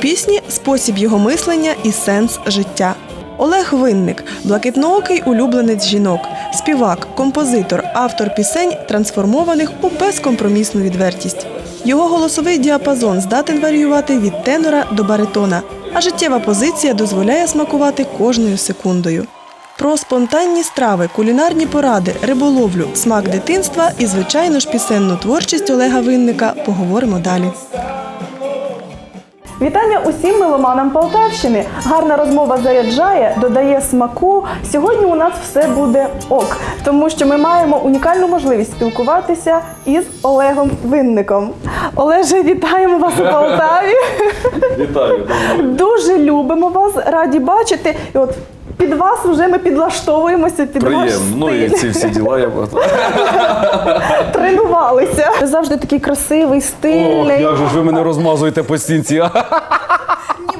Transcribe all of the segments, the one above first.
пісні спосіб його мислення і сенс життя. Олег Винник блакитноокий улюбленець жінок, співак, композитор, автор пісень, трансформованих у безкомпромісну відвертість. Його голосовий діапазон здатен варіювати від тенора до баритона, а життєва позиція дозволяє смакувати кожною секундою. Про спонтанні страви, кулінарні поради, риболовлю, смак дитинства і, звичайно ж, пісенну творчість Олега Винника поговоримо далі. Вітання усім меломанам Полтавщини. Гарна розмова заряджає, додає смаку. Сьогодні у нас все буде ок, тому що ми маємо унікальну можливість спілкуватися із Олегом Винником. Олеже, вітаємо вас у Полтаві. Вітаю, Дуже любимо вас, раді бачити. І от під вас вже ми підлаштовуємося під ваш приємно. Ну і ці всі діла я тренувалися. Ви завжди такий красивий, Ох, стильний. як же ж ви мене розмазуєте по стінці.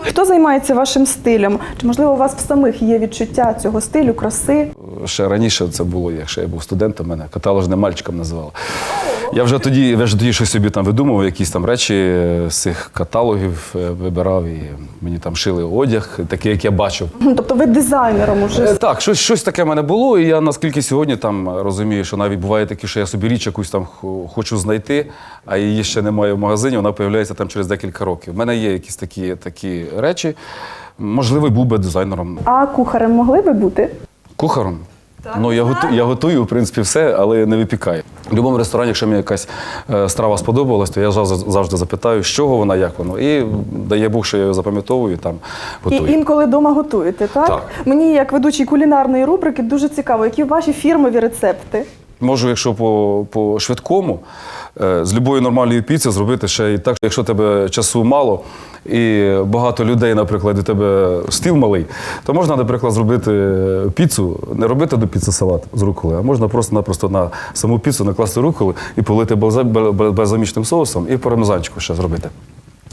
Хто займається вашим стилем? Чи можливо у вас в самих є відчуття цього стилю, краси? Ще раніше це було, якщо я був студентом, мене каталожним мальчиком називали. Я вже тоді, я вже тоді щось собі там видумував, якісь там речі з цих каталогів е, вибирав, і мені там шили одяг, такий, як я бачив. Ну, Тобто ви дизайнером уже Е, Так, щось, щось таке в мене було, і я наскільки сьогодні там розумію, що навіть буває таке, що я собі річ якусь там хочу знайти, а її ще немає в магазині, вона з'являється там через декілька років. У мене є якісь такі, такі речі. Можливо, був би дизайнером. А кухарем могли би бути? Кухаром? Ну, я, готую, я готую, в принципі, все, але не випікаю. В будь-якому ресторані, якщо мені якась е, страва сподобалась, то я завжди, завжди запитаю, з чого вона, як воно. І дає Бог, що я її запам'ятовую і там І інколи вдома готуєте, так? Так. Мені, як ведучій кулінарної рубрики, дуже цікаво, які ваші фірмові рецепти. Можу, якщо по, по швидкому, з любої нормальної піці зробити ще і так, якщо тебе часу мало і багато людей, наприклад, і тебе стіл малий, то можна, наприклад, зробити піцу, не робити до піци салат з руколи, а можна просто-напросто на саму піцу накласти руколи і полити бальзамічним соусом і пармезанчику ще зробити.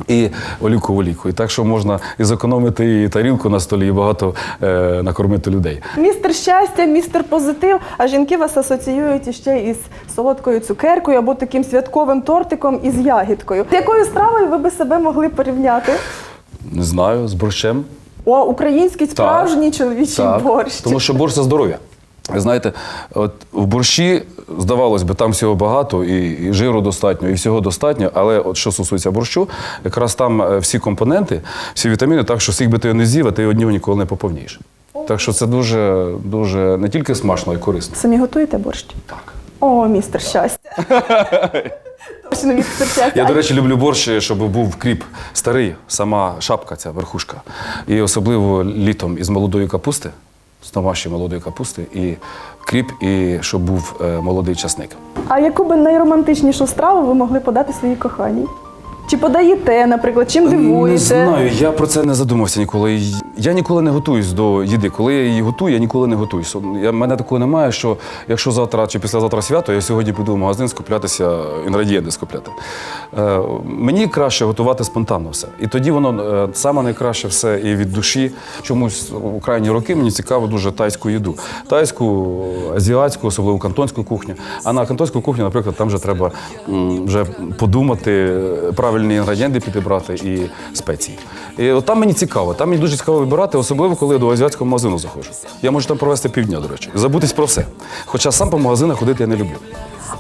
І олівкову олійку. І так, що можна і зекономити і тарілку на столі, і багато е, накормити людей. Містер щастя, містер позитив, а жінки вас асоціюють іще із солодкою цукеркою або таким святковим тортиком із ягідкою. З якою стравою ви би себе могли порівняти? Не знаю, з борщем. О, український справжній чоловічий Так, борщ. Тому що борщ це здоров'я. Ви знаєте, от в борщі, здавалось би, там всього багато, і, і жиру достатньо, і всього достатньо. Але от що стосується борщу, якраз там е, всі компоненти, всі вітаміни, так що скільки би ти не з'їв, а ти одні ніколи не поповнієш. Так що це дуже, дуже не тільки смачно, а й корисно. Самі готуєте борщ? Так. О, містер щастя. Точно, містер щастя. Я, до речі, люблю борщ, щоб був кріп старий, сама шапка, ця верхушка. І особливо літом із молодої капусти, з домашньої молодої капусти, і кріп, і щоб був е, молодий часник. А яку би найромантичнішу страву ви могли подати своїй коханій? Чи подаєте, наприклад, чим дивуєте? Не знаю, я про це не задумався ніколи. Я ніколи не готуюсь до їди. Коли я її готую, я ніколи не готуюсь. Я, мене такого немає, що якщо завтра чи післязавтра свято, я сьогодні піду в магазин скуплятися, інгредієнти скупляти. Е, мені краще готувати спонтанно все. І тоді воно е, саме найкраще все і від душі. Чомусь у крайні роки мені цікаво дуже тайську їду. Тайську, азіатську, особливо кантонську кухню. А на кантонську кухню, наприклад, там вже треба м, вже подумати, е, правильні інгредієнти підібрати і спеції. І от там мені цікаво, там мені дуже цікаво вибирати, особливо коли я до азіатського магазину заходжу. Я можу там провести півдня, до речі, забутись про все. Хоча сам по магазинах ходити я не люблю.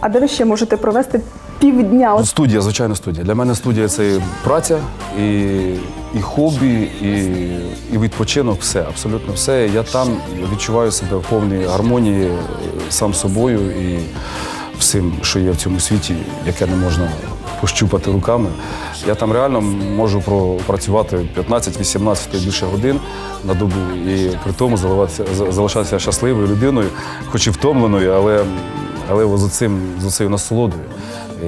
А де ви ще можете провести півдня? Студія, звичайно, студія. Для мене студія це і праця, і, і хобі, і, і відпочинок, все, абсолютно все. Я там відчуваю себе в повній гармонії е, сам собою і всім, що є в цьому світі, яке не можна пощупати руками. Я там реально можу пропрацювати 15-18 і більше годин на добу і при тому за- залишатися щасливою людиною, хоч і втомленою, але, але з цим з цією насолодою. І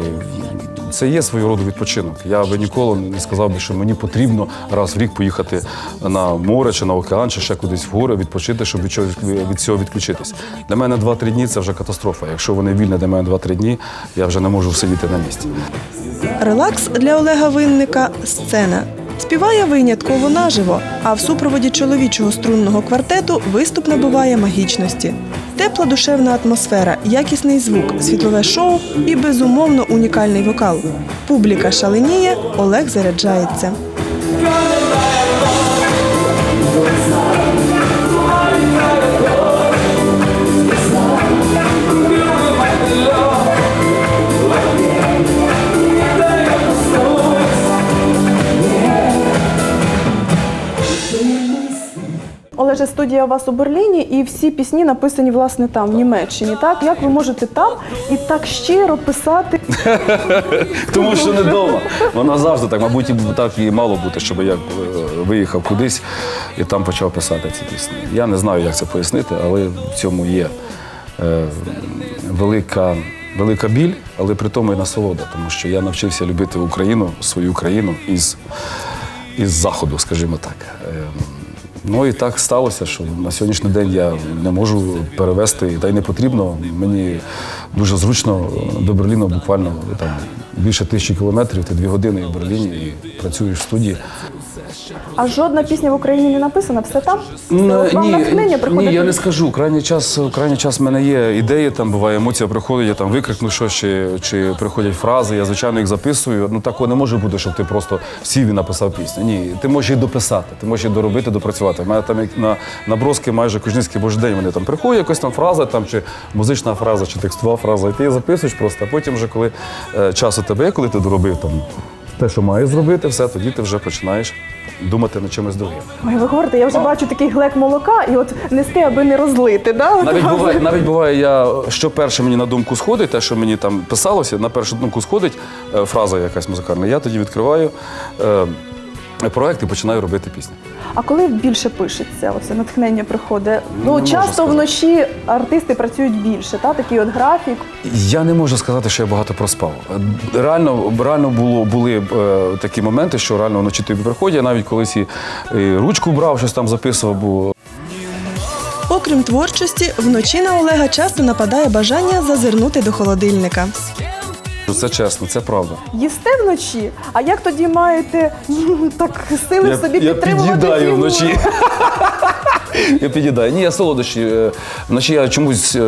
Це є свого роду відпочинок. Я би ніколи не сказав би, що мені потрібно раз в рік поїхати на море чи на океан, чи ще кудись в гори, відпочити, щоб від, чого- від цього відключитись. Для мене 2-3 дні це вже катастрофа. Якщо вони вільні для мене 2-3 дні, я вже не можу сидіти на місці. Релакс для Олега Винника сцена. Співає винятково наживо, а в супроводі чоловічого струнного квартету виступ набуває магічності. Тепла душевна атмосфера, якісний звук, світлове шоу і безумовно унікальний вокал. Публіка шаленіє, Олег заряджається. Running студія у вас у Берліні, і всі пісні написані власне там, в Німеччині. Так як ви можете там і так щиро писати? Тому що не вдома. Вона завжди так, мабуть, і так і мало бути, щоб я е, виїхав кудись і там почав писати ці пісні. Я не знаю, як це пояснити, але в цьому є е, велика, велика біль, але при тому і насолода, тому що я навчився любити Україну, свою країну із, із заходу, скажімо так. Ну і так сталося, що на сьогоднішній день я не можу перевести, та й не потрібно. Мені дуже зручно до Берліна буквально там більше тисячі кілометрів, ти дві години в Берліні і працюєш в студії. А жодна пісня в Україні не написана, все там? Це вам натхнення ні, приходить? я не скажу. Крайній час, крайній час в мене є ідеї, там буває емоція приходить, я там викрикну щось, чи, чи приходять фрази, я звичайно їх записую. Ну такого не може бути, щоб ти просто сів і написав пісню. Ні, ти можеш її дописати, ти можеш її доробити, допрацювати. У мене там як на наброски майже кожністський божий день вони там приходять, якась там фраза, там чи музична фраза, чи текстова фраза, і ти її записуєш просто, а потім вже коли е, час у тебе, коли ти доробив там те, що маєш зробити, все, тоді ти вже починаєш думати над чимось другим. Ой, ви говорите, я вже бачу такий глек молока, і от нести, аби не розлити. Да? От Навіть вам- буває, навіть буває, я що перше мені на думку сходить, те, що мені там писалося, на першу думку сходить е, фраза якась музикальна. Я тоді відкриваю е, проект і починаю робити пісню. А коли більше пишеться, оце натхнення приходить? Не Ну можу часто сказати. вночі артисти працюють більше, та такий от графік. Я не можу сказати, що я багато проспав. Реально, реально було, були е, такі моменти, що реально вночі тобі приходять. Я навіть колись і, і ручку брав, щось там записував, бо Окрім творчості, вночі на Олега часто нападає бажання зазирнути до холодильника. Це чесно, це правда. Їсте вночі, а як тоді маєте м, так сили в собі я підтримувати? під'їдаю фігуру? вночі. Я під'їдаю. Ні, я солодощі. е, Вночі я чомусь е,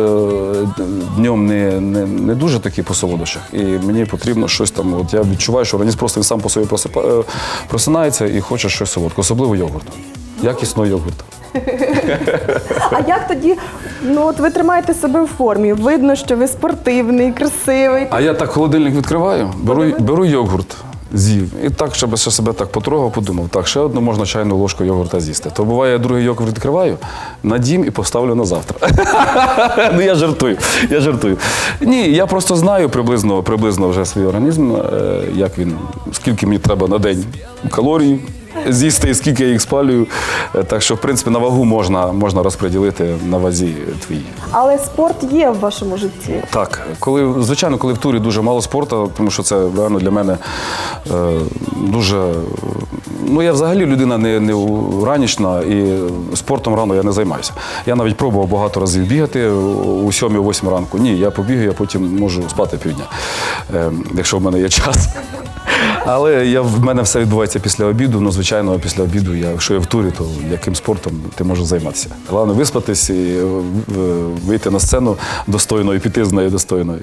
днем не, не, не дуже такий по солодощах. І мені потрібно щось там. От я відчуваю, що організм просто він сам по собі просипа- е, просинається і хоче щось солодке, особливо йогурт. Якісного йогурту. А як тоді? Ну от ви тримаєте себе в формі. Видно, що ви спортивний, красивий. А я так холодильник відкриваю, беру, беру йогурт. З'їв. І так, щоб ще себе так потрогав, подумав, так, ще одну можна чайну ложку йогурта з'їсти. То буває, я другий йогурт відкриваю, надім і поставлю на завтра. ну я жартую, я жартую. Ні, я просто знаю приблизно, приблизно вже свій організм, е, як він, скільки мені треба на день калорій з'їсти і скільки я їх спалюю. Е, Так що, в принципі, на вагу можна, можна розподілити на вазі твоїй. Але спорт є в вашому житті. Так, коли звичайно, коли в турі дуже мало спорту, тому що це реально для мене е, дуже. Ну, я взагалі людина не, не ранішна і спортом рано я не займаюся. Я навіть пробував багато разів бігати у 7-8 ранку. Ні, я побігаю, я потім можу спати півдня, е, якщо в мене є час. Але я, в мене все відбувається після обіду. Ну, звичайно, після обіду, я, якщо я в турі, то яким спортом ти можеш займатися? Головне виспатись і е, вийти на сцену достойно і піти з нею достойно.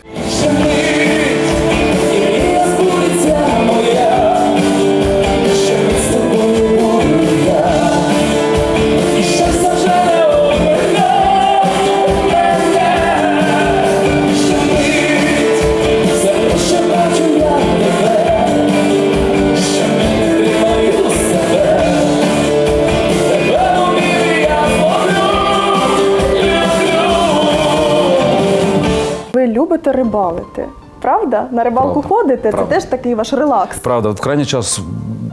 Ви любите рибалити. Правда? На рибалку Правда. ходите? Правда. Це теж такий ваш релакс. Правда, в крайній час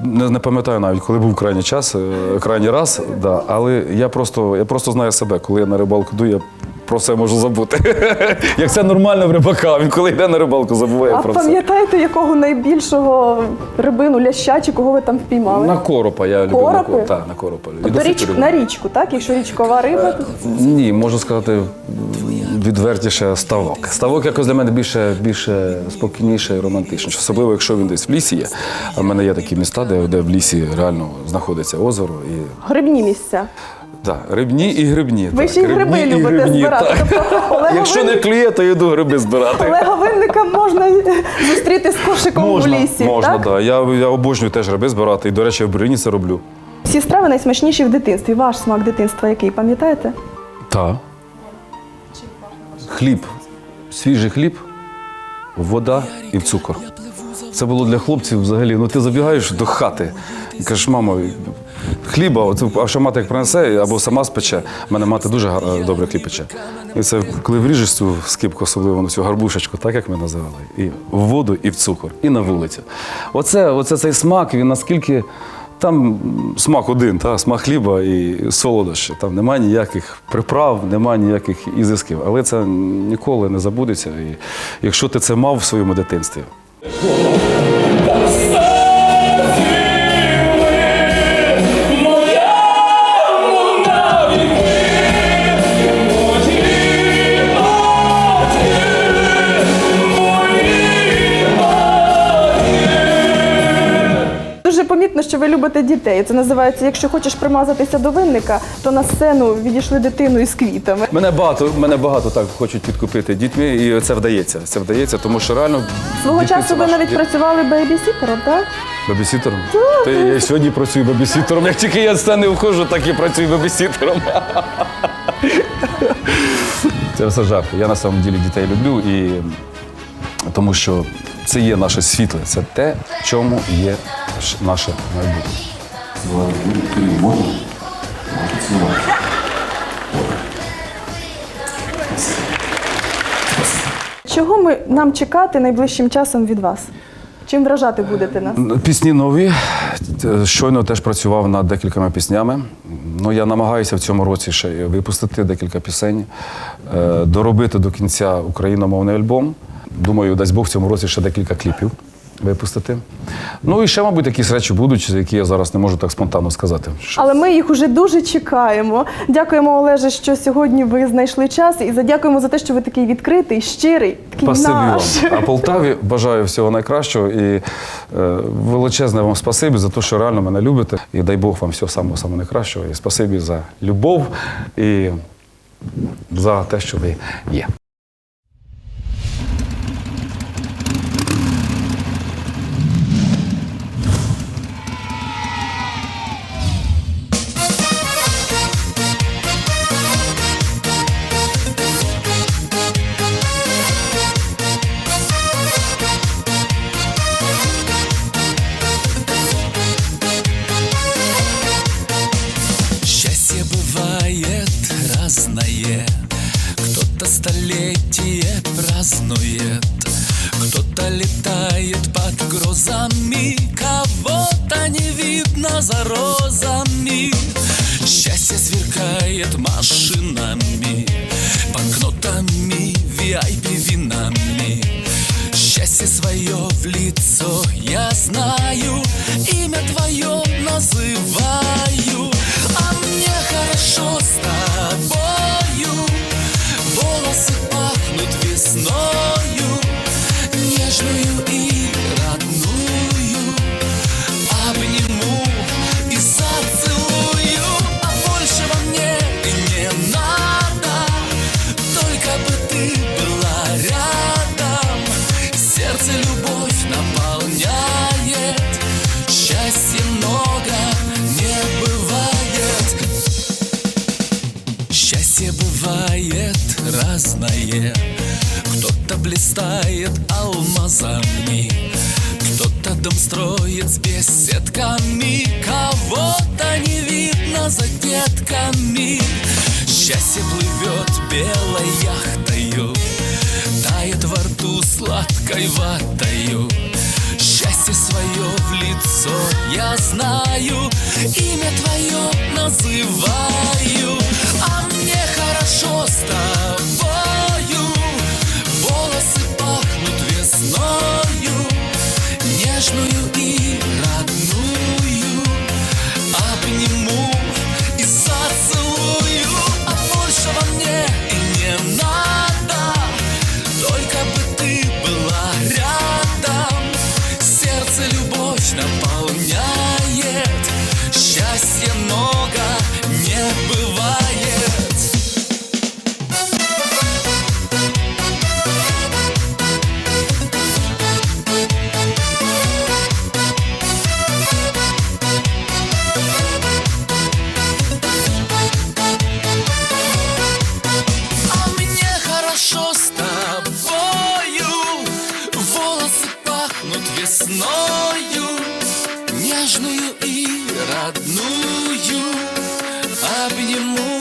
не, не пам'ятаю навіть, коли був крайній час, е, крайній раз, да, але я просто, я просто знаю себе, коли я на рибалку йду, я про це можу забути. Як це нормально в рибака, він коли йде на рибалку, забуває А про це. пам'ятаєте, якого найбільшого рибину, ляща чи кого ви там впіймали? На коропа я люблю. На, коропа. так, на коропа. Тобто річ, на річку, так? Якщо річкова риба, то Ні, можу сказати відвертіше ставок. Ставок якось для мене більше, більше спокійніше і романтичніше. Особливо, якщо він десь в лісі є. А в мене є такі міста, де, де в лісі реально знаходиться озеро. І, грибні місця. Да, рибні і грибні. Ви так, ще й гриби рибні і любите грибні, збирати. так. Тобто Олега Якщо Вин- не клює, то йду гриби збирати. Олега Винника можна зустріти з кошиком Можна, в лісі. можна, так? Да. Я, я обожнюю теж гриби збирати. І, до речі, в Берліні це роблю. Всі страви найсмачніші в дитинстві. Ваш смак дитинства який, пам'ятаєте? Так. Хліб. Свіжий хліб, вода і цукор. Це було для хлопців взагалі. Ну ти забігаєш до хати і кажеш, мамо, хліба, от, а що мати як принесе, або сама спече. У мене мати дуже гар- добре хліб. І це коли вріжеш цю скипку, особливо на цю гарбушечку, так як ми називали, і в воду, і в цукор, і на вулицю. Оце, оце цей смак, він наскільки. Там смак один, та, смак хліба і солодощі. Там немає ніяких приправ, немає ніяких ізисків. Але це ніколи не забудеться. І якщо ти це мав в своєму дитинстві, помітно, що ви любите дітей. Це називається, якщо хочеш примазатися до винника, то на сцену відійшли дитину із квітами. Мене багато, мене багато так хочуть підкупити дітьми, і це вдається. Це вдається, тому що реально Свого часу ви навіть ді- працювали бейбісітером, так? бебісітером. Та я сьогодні працюю бебісітером. Як тільки я з сцени входжу, так і працюю бебісітером. Це все жарти. Я на самом ділі дітей люблю і тому що це є наше світле, це те, в чому є наше майбутнє. Чого ми нам чекати найближчим часом від вас? Чим вражати будете нас? Пісні нові. Щойно теж працював над декількома піснями. Ну, я намагаюся в цьому році ще випустити декілька пісень, е, доробити до кінця україномовний альбом. Думаю, дасть Бог в цьому році ще декілька кліпів випустити. Ну і ще, мабуть, якісь речі будуть, які я зараз не можу так спонтанно сказати. Що- Але ми їх уже дуже чекаємо. Дякуємо, Олеже, що сьогодні ви знайшли час, і задякуємо за те, що ви такий відкритий, щирий, такий Спасибі вам. А Полтаві бажаю всього найкращого і е, величезне вам спасибі за те, що реально мене любите. І дай Бог вам всього самого самого найкращого. І спасибі за любов і за те, що ви є. Лицо я знаю разное Кто-то блистает алмазами Кто-то дом строит с беседками. Кого-то не видно за детками. Счастье плывет белой яхтою Тает во рту сладкой ватою. Счастье свое в лицо я знаю Имя твое называю родную обниму.